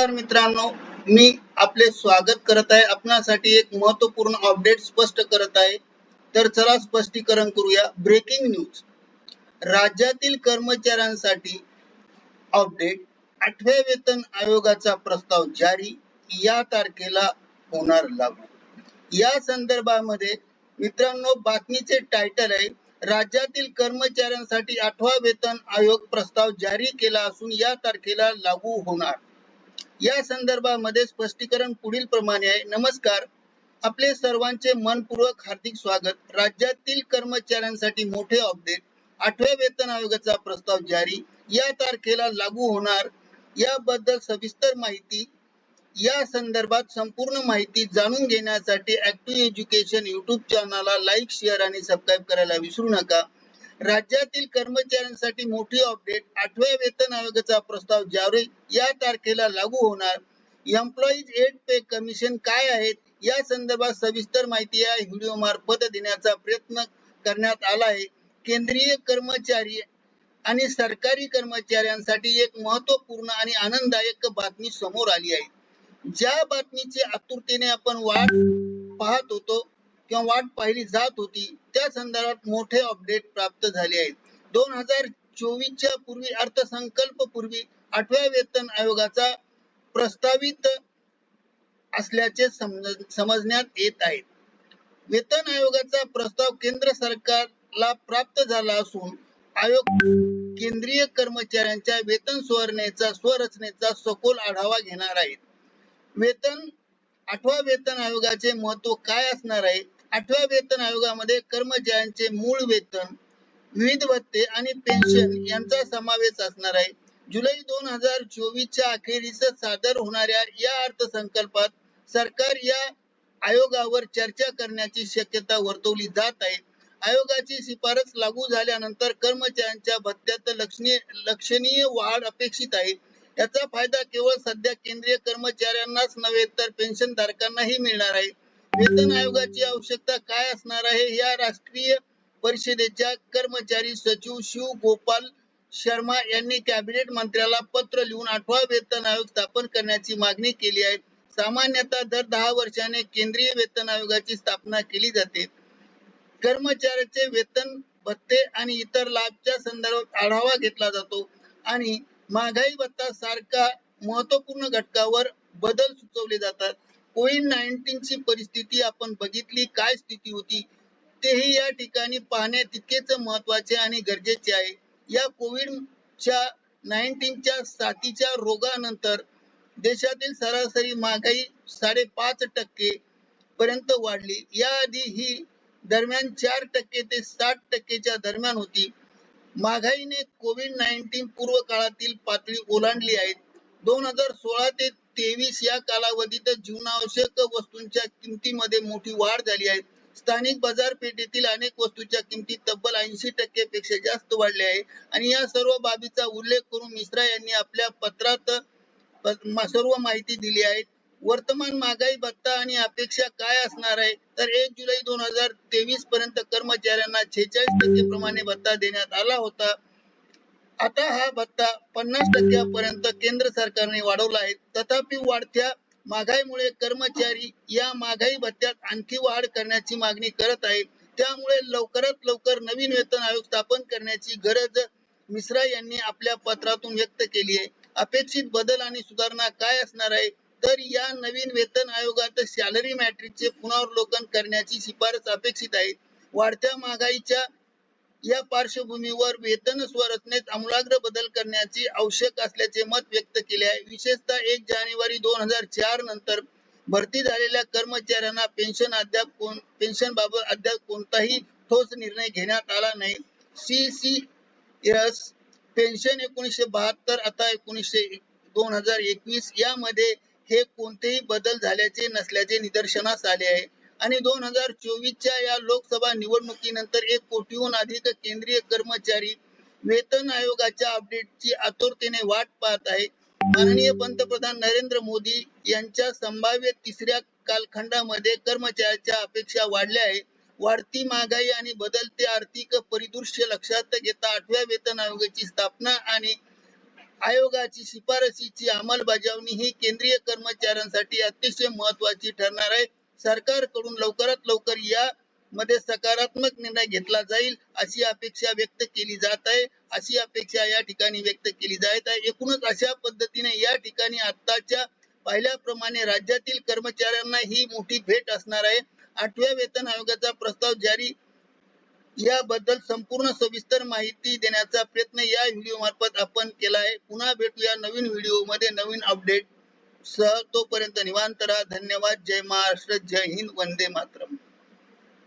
नमस्कार मित्रांनो मी आपले स्वागत करत आहे. आपणासाठी एक महत्त्वपूर्ण अपडेट स्पष्ट करत आहे. तर चला स्पष्टीकरण करूया. ब्रेकिंग न्यूज राज्यातील कर्मचाऱ्यांसाठी अपडेट आठव्या वेतन आयोगाचा प्रस्ताव जारी. या तारखेला होणार लागू. या संदर्भामध्ये मित्रांनो बातमीचे टायटल आहे राज्यातील कर्मचाऱ्यांसाठी आठवा वेतन आयोग प्रस्ताव जारी केला असून या तारखेला लागू होणार. या संदर्भामध्ये स्पष्टीकरण पुढील प्रमाणे आहे. नमस्कार. आपले सर्वांचे मनपूर्वक हार्दिक स्वागत. राज्यातील कर्मचाऱ्यांसाठी मोठे अपडेट. आठव्या वेतन आयोगाचा प्रस्ताव जारी. या तारखेला लागू होणार. याबद्दल सविस्तर माहिती. या संदर्भात संपूर्ण माहिती जाणून घेण्यासाठी ऍक्टिव्ह एज्युकेशन युट्यूब चॅनलला लाईक शेअर आणि सबस्क्राईब करायला विसरू नका. राज्यातील कर्मचाऱ्यांसाठी मोठी अपडेट आठव्या वेतन आयोगाचा प्रस्ताव ज्यावेळी या तारखेला लागू होणार. एम्प्लॉईज एड पे कमिशन काय आहेत? या संदर्भात सविस्तर माहिती या व्हिडिओ मार्फत देण्याचा प्रयत्न करण्यात आला आहे. केंद्रीय कर्मचारी आणि सरकारी कर्मचाऱ्यांसाठी एक महत्त्वपूर्ण आणि आनंददायक बातमी समोर आली आहे. ज्या बातमीची आतुरतेने आपण वाट पाहत होतो किंवा वाट पाहिली जात होती त्या संदर्भात मोठे अपडेट प्राप्त झाले आहेत. दोन हजार चोवीसच्या पूर्वी अर्थसंकल्प पूर्वी आठव्या वेतन आयोगाचा प्रस्तावित असल्याचे समजण्यात येत आहे. वेतन आयोगाचा प्रस्ताव केंद्र सरकारला प्राप्त झाला असून आयोग केंद्रीय कर्मचाऱ्यांच्या वेतन सुवर्णेचा स्वरचनेचा सखोल आढावा घेणार आहे वेतन आठवा वेतन आयोगाचे महत्त्व काय असणार आहे आठव्या वेतन आयोगामध्ये कर्मचाऱ्यांचे मूळ वेतन विविध भत्ते आणि पेन्शन यांचा समावेश असणार आहे. जुलै दोन हजार चोवीसच्या अखेरीस सादर होणाऱ्या या अर्थसंकल्पात सरकार या आयोगावर चर्चा करण्याची शक्यता वर्तवली जात आहे. आयोगाची शिफारस लागू झाल्यानंतर कर्मचाऱ्यांच्या भत्त्यात लक्षणीय लक्षणीय वाढ अपेक्षित आहे. याचा फायदा केवळ सध्या केंद्रीय कर्मचाऱ्यांनाच नव्हे तर पेन्शन धारकांनाही मिळणार आहे. वेतन आयोगाची आवश्यकता काय असणार आहे? या राष्ट्रीय परिषदेच्या कर्मचारी सचिव शिव गोपाल शर्मा यांनी कॅबिनेट मंत्र्याला पत्र लिहून आठवा वेतन आयोग स्थापन करण्याची मागणी केली आहे. सामान्यतः दर दहा वर्षाने केंद्रीय वेतन आयोगाची स्थापना केली जाते. कर्मचाऱ्याचे वेतन भत्ते आणि इतर लाभच्या संदर्भात आढावा घेतला जातो आणि महागाई भत्ता सारख्या महत्त्वपूर्ण घटकावर बदल सुचवले जातात. कोविड नाईन्टीन ची परिस्थिती आपण बघितली काय स्थिती होती तेही या ठिकाणी पाहणे तितकेच महत्त्वाचे आणि गरजेचे आहे. या कोविडच्या नाईन्टीनच्या साथीच्या रोगानंतर देशातील सरासरी महागाई साडेपाच टक्के पर्यंत वाढली. याआधी ही दरम्यान चार टक्के ते साठ टक्केच्या दरम्यान होती. महागाईने कोविड नाईन्टीन पूर्व काळातील पातळी ओलांडली आहे. दोन हजार सोळा ते तेवीस या कालावधीत जीवनावश्यक वस्तूंच्या किमतीमध्ये मोठी वाढ झाली आहे. स्थानिक बाजारपेठेतील अनेक वस्तूच्या किमती तब्बल ऐंशी टक्के पेक्षा जास्त वाढल्या आहे आणि या सर्व बाबीचा उल्लेख करून मिश्रा यांनी आपल्या पत्रात सर्व माहिती दिली आहे. वर्तमान महागाई भत्ता आणि अपेक्षा काय असणार आहे? तर एक जुलै दोन हजार तेवीस पर्यंत कर्मचाऱ्यांना छेचाळीस टक्के प्रमाणे भत्ता देण्यात आला होता. आता हा भत्ता पन्नास टक्क्यापर्यंत केंद्र सरकारने वाढवला आहे. तथापि वाढत्या महागाईमुळे कर्मचारी या महागाई भत्त्यात आणखी वाढ करण्याची मागणी करत आहे त्यामुळे लवकरात लवकर नवीन वेतन आयोग स्थापन करण्याची गरज मिश्रा यांनी आपल्या पत्रातून व्यक्त केली आहे. अपेक्षित बदल आणि सुधारणा काय असणार आहे? तर या नवीन वेतन आयोगात सॅलरी मॅट्रिकचे पुनरावलोकन करण्याची शिफारस अपेक्षित आहे. वाढत्या महागाईच्या या पार्श्वभूमीवर वेतन स्वरचनेत आमूलाग्र बदल करण्याची आवश्यक असल्याचे मत व्यक्त केले आहे. विशेषतः एक जानेवारी दोन हजार चार नंतर भरती झालेल्या कर्मचाऱ्यांना पेन्शन अद्याप कोण पेन्शन बाबत अद्याप कोणताही ठोस निर्णय घेण्यात आला नाही. सी सी एस पेन्शन एकोणीसशे बहात्तर आता एकोणीसशे दोन हजार एकवीस यामध्ये हे कोणतेही बदल झाल्याचे नसल्याचे निदर्शनास आले आहे. आणि दोन हजार चोवीसच्या या लोकसभा निवडणुकीनंतर एक कोटीहून अधिक केंद्रीय कर्मचारी वेतन आयोगाच्या अपडेटची आतुरतेने वाट पाहत आहे. माननीय पंतप्रधान नरेंद्र मोदी यांच्या संभाव्य तिसऱ्या कालखंडामध्ये कर्मचाऱ्याच्या अपेक्षा वाढल्या आहे. वाढती महागाई आणि बदलते आर्थिक परिदृश्य लक्षात घेता आठव्या वेतन आयोगाची स्थापना आणि आयोगाची शिफारसीची अंमलबजावणी ही केंद्रीय कर्मचाऱ्यांसाठी अतिशय महत्वाची ठरणार आहे. सरकारकडून लवकरात लवकर या मध्ये सकारात्मक निर्णय घेतला जाईल अशी अपेक्षा व्यक्त केली जात आहे. अशी अपेक्षा या ठिकाणी व्यक्त केली जात आहे. एकूणच अशा पद्धतीने या ठिकाणी आताच्या पाहिल्याप्रमाणे राज्यातील कर्मचाऱ्यांना ही मोठी भेट असणार आहे. आठव्या वेतन आयोगाचा प्रस्ताव जारी याबद्दल संपूर्ण सविस्तर माहिती देण्याचा प्रयत्न या व्हिडिओ मार्फत आपण केला आहे. पुन्हा भेटूया नवीन व्हिडिओमध्ये नवीन अपडेट. सह तोपर्यंत निवांत राहा धन्यवाद जय महाराष्ट्र जय हिंद वंदे मातरम.